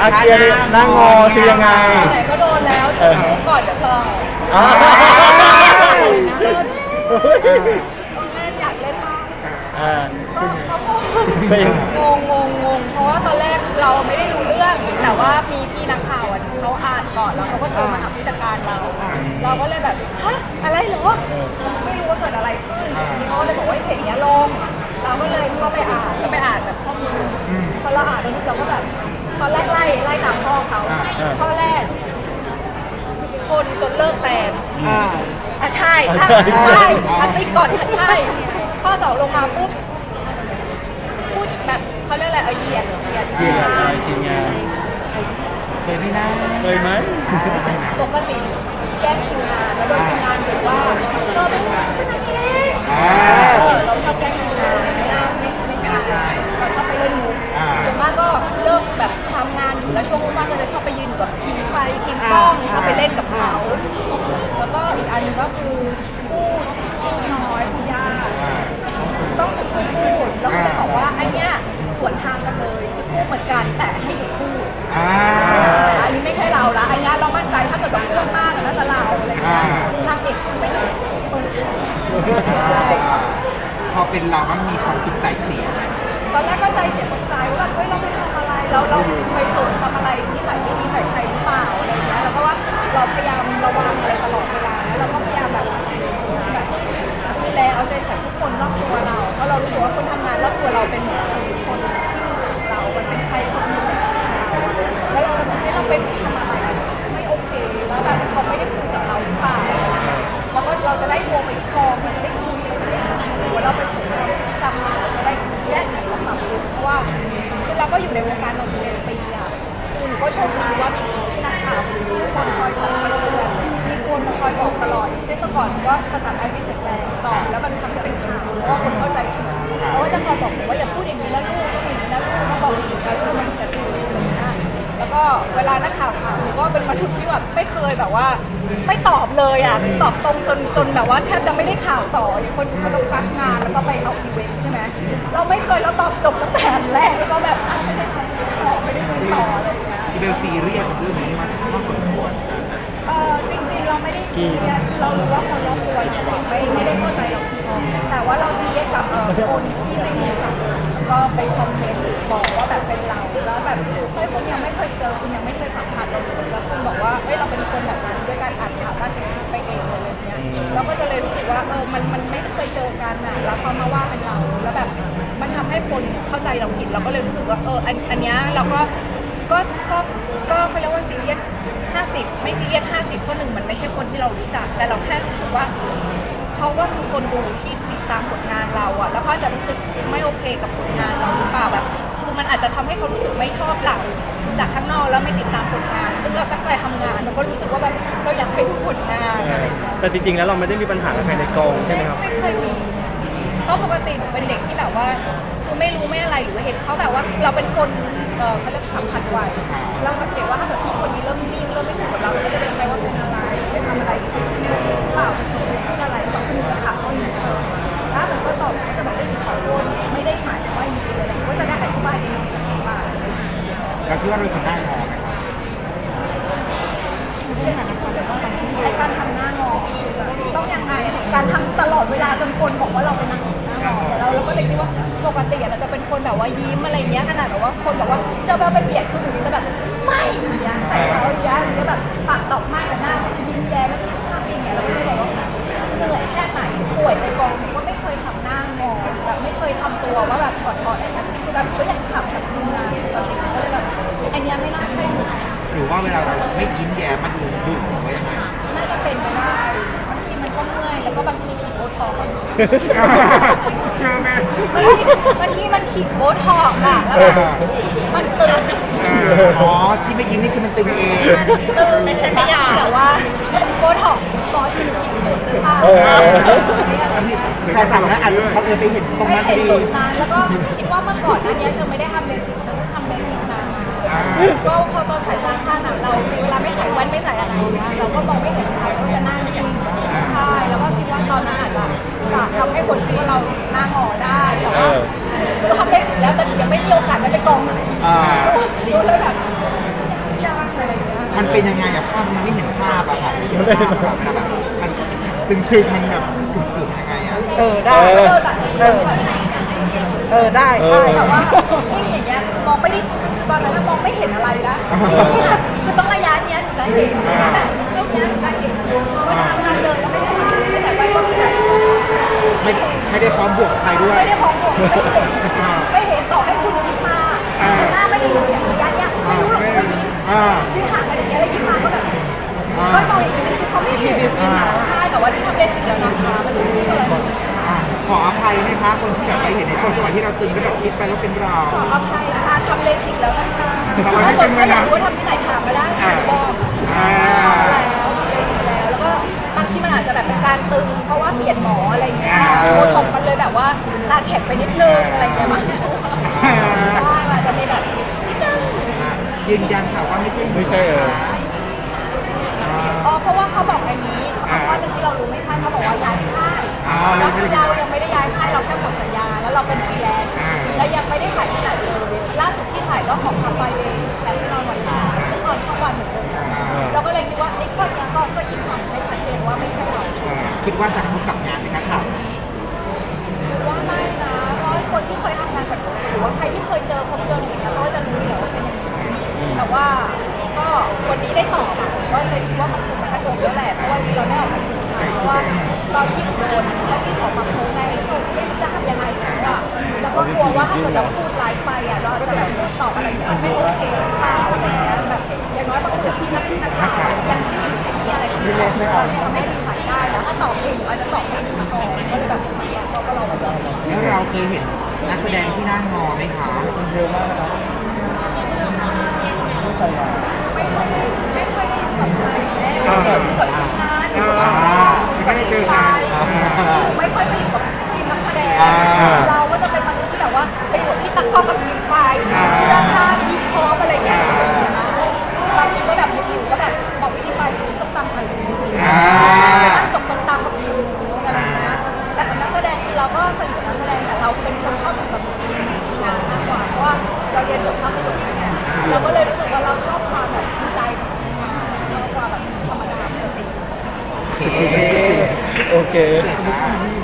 อาเกียร์หน้างอคือยังไง ไหนก็โดนแล้วจะพูดก่อนเดี๋ยวพออ่าเล่นอยากเล่นมากอ่าก็เขาก็เป็น งงงงงงเพราะว่าตอนแรกเราไม่ได้รู้เรื่อง แต่ว่ามีพี่นักข่าวอะเขาอ่านก่อนแล้วเขาก็โทรมาหาผู้จัดการเรา เราก็เลยแบบฮะอะไรเหรอไม่รู้ว่าเกิดอะไรขึ้นทีนี้เขาก็เลยบอกว่าเพจเนี้ยลงเราก็เลยเข้าไปอ่านก็ไปอ่านแบบข้อมูลพอเราอ่านแล้วเราก็แบบตอนแรก ไล่ไล่ตามพ่อเขาข้อแรกทนจนเลิกแฟน อ่า อะใช่อะใช่อะติ๊กก่อนอะใช่ ข้อสองลงมาปุ๊บพูดแบบเขาเรียกอะไรเอาเหยียดเหยียดเกียร์งานชิ้นงานเคยพี่นะเคยไหม ปกติแกล้งทีมงานแล้วโดนทีมงานบอกว่าเธอเป็นเป็นนางเอกอ่า เออเราชอบแกล้งที เป็นเรามันมีความสิดใจเสียไหมตอนแรกก็ใจเสียตกใจว่าแบบเฮ้ยเราไปทำอะไรแล้วเราไปเผลอทำอะไรที่ใส่ไม่ดีใส่ใครหรือเปล่าอะไรเงี้ยแล้วก็ว่าเราพยายามระวังอะไรตลอดเวลาแล้วเราก็พยายามแบบแบบดูแลเอาใจใส่ทุกคนรอบตัวเรา แบบว่า ไม่ตอบเลยอะคือตอบตรงจนจนแบบว่าแทบจะไม่ได้ข่าวต่ออย่างคนเขาต้องกักงานแล้วก็ไปเอาอีเวนต์ใช่ไหมเราไม่เคยเราตอบจบตั้งแต่อันแรกแล้วก็แบบอะไม่ได้ทำต่อไม่ได้คุยต่ออะไรอย่างเงี้ยที่เบลซีเรียสกับเรื่องนี้มากมากพอสมควรเออจริงๆเราไม่ได้ซีเรียสเรารู้ว่าคนรอบตัวเนี่ยไม่ไม่ได้เข้าใจเราทีแต่ว่าเราซีเรียสกับเอ่อคนที่ไม่รู้จักก็ไปคอมเมนต์หรือบอกว่าแบบเป็นเราแล้วแบบเฮ้ยคุณยังไม่เคยเจอคุณยังไม่เคยสัมผัสเราเลยแล้วคุณบอกว่า คนแบบนั้นด้วยการอ่านข่าวด้านนี้ไปเองอะไรอย่างเงี้ยเราก็จะเลยรู้สึกว่าเออมันมันไม่เคยเจอกันอะแล้วเขามาว่าเป็นเราแล้วแบบมันทำให้คนเข้าใจเราผิดเราก็เลยรู้สึกว่าเอออันอันเนี้ยเราก็ก็ก็ก็เขาเรียกว่าซีเรียส50 ไม่ซีเรียส50เพราะหนึ่งมันไม่ใช่คนที่เรารู้จัก แต่เราแค่รู้สึกว่าเขาก็คือคนดูที่ติดตามผลงานเราอะแล้วเขาอาจจะรู้สึกไม่โอเคกับผลงานเราหรือเปล่าแบบคือ มันอาจจะทำให้เขารู้สึกไม่ชอบเราจากข้างนอกแล้วไม่ติดตามผลงาน ซึ่งเราตั้งใจทำงานเราก็รู้สึกว่าแบบเราอยากให้ดูผลงานอะไรอย่างเงี้ยแต่จริงๆแล้วเราไม่ได้มีปัญหากับใครในกองใช่ไหมครับไม่เคยมีเพราะปกติหนูเป็นเด็กที่แบบว่าคือไม่รู้ไม่อะไรหรือเห็นเขาแบบว่าเราเป็นคนเออเขาเรียกสัมผัสไวเราสังเกตว่าถ้าแบบพี่คนนี้เริ่มนิ่งเริ่มไม่คุยกับเราเราก็จะเดินไปว่าเป็นอะไรไปทำอะไร พี่ว่าเราเป็นคนหน้างอไหมครับเรื่องอะไรไอการทำหน้างอต้องยังไงการทำตลอดเวลาจนคนบอกว่าเราเป็นนางหน้างอเราเราก็เลยคิดว่าปกติเราจะเป็นคนแบบว่ายิ้มอะไรเงี้ยขนาดแบบว่าคนบอกว่า ท็อกซ์คือแม่บางทีบางทีมันฉีดโบท็อกซ์อะแล้วแบบมันตึงอ๋อ ที่ไม่ยิ้มนี่คือมันตึงเอง มันตึงไม่ใช่ไม่ยาแต่ว่าโบท็อกซ์หมอฉีดผิดจุดหรือเปล่าเอออะไรอย่างเงี้ยใครทำแล้วอาจจะบังเอิญไปเห็นตรงไม่นั้นพเห็อนดี จุดนั้นแล้วก็คิดว่าเมื่อก่อนนั้นเนี่ยเชอไม่ได้ทำเบสิกเชอทำเบสิกนานมาอ่าก็พอตอนสายตาข้างอะเราเวลาไม่ใส่แว่นไม่ใส่อะไรอย่างเงี้ยเราก็มองไม่เห็นำให้คนคิดว่าเราหน้างอได้แต่ว่าเออเราทำเบสิกแล้วแต่ยังไม่มีโอกาสได้ไปกองไหนอ่าดูเลยแบบมันเป็นยังไงอะภาพมันไม่เห็นภาพอะค่ะไม่เห็นภาพอะเวลาแบบมันตึงๆมันแบบกึ่งๆยังไงอะเออได้ เออเออ เออได้ใช่แต่ว่ายิ่งอย่างเงี้ยมองไม่ได้ตอนนั้นมองไม่เห็นอะไรนะเนี่ยคือต้องระยะเนี้ยถึงจะเห็นแบบรูปเนี้ยถึงจะเห็นเวลาทำเดินแล้วไม่ใช่ไม่ใส่ไว้ก็คือแบบ ไม่ไม่ได้พร้อมบวกใครด้วยไม่ได้ของผมไม่เห็นไม่เห็นต่อให้คุณยิ้มมาอ่าหน้าไม่ได้อยู่อย่างระยะเนี้ยไม่รู้หรอกว่ายิ้มอ่าที่ห่างกันอย่างเงี้ยแล้วยิ้มมาก็แบบอ่าก็มองอีกทีคือเขาไม่เห็นใช่แต่ว่าที่ทำเบสิกแล้วนะคะมันจะมีกรณีอ่าขออภัยไหมคะคนที่แบบไปเห็นในช่วงจังหวะที่เราตึงก็แบบคิดไปว่าเป็นเราขออภัยค่ะทำเบสิกแล้วนะคะทำไมไม่ถ้าเป็นสมมติอยากเวลารู้ว่าทำที่ไหนถามมาได้ค่ ไม่ใช่ไม่ใช่เอออ๋อเพราะว่าเขาบอกอันนี้เขาข้อหนึ่งที่เรารู้ไม่ใช่เขาบอกว่าย้ายค่ายแล้วคือเรายังไม่ได้ย้ายค่ายเราแค่หมดสัญญา แล้วเราเป็นฟรีแลนซ์และยังไม่ได้ถ่ายที่ไหนเลยล่าสุดที่ถ่ายก็ของคาไฟเองแต่ที่เราวันลาซึ่งตอนช่องวันเหมือนเดิมเราก็เลยคิดว่าไอ้ข้อเนี้ยก็ก็ยิงความให้ชัดเจนว่าไม่ใช่เราอ่าคิดว่าจะกระทบกับงานไหมคะข่าวนี้คิดว่าไม่นะเพราะคนที่เคยทำงานกับหนูหรือว่าใครที่เคยเจอพบเจอหนูเนี่ยเขาก็จะรู้อยู่แล้วว่าเป็นยังไงแต่ว่าก็ วันนี้ได้ตอบอะก็เลยคิดว่ามันคงกระทบแล้วแหละเพราะว่าวันนี้เราได้ออกมาชี้ชัดเพราะว่าตอนที่โดนแล้วที่ออกมาโพสต์ในโซเชียลจะทำยังไงแล้วอะแล้วก็กลัวว่าถ้าเกิดเราพูดไลฟ์ไปอะเราจะแบบพูดตอบอะไรที่มันไม่โอเคหรือเปล่าอะไรเงี้ยแบบอย่างน้อยบางคนที่นักนักข่าวยังที่มีอะไรที่เราทำให้สื่อสารได้แล้วถ้าตอบเองอาจจะตอบไม่ถูกก่อนก็เลยแบบเราก็เราแบบแล้วเราเคยเห็นนักแสดงที่นั่งงอไหมคะเยอะมากนะครับ เค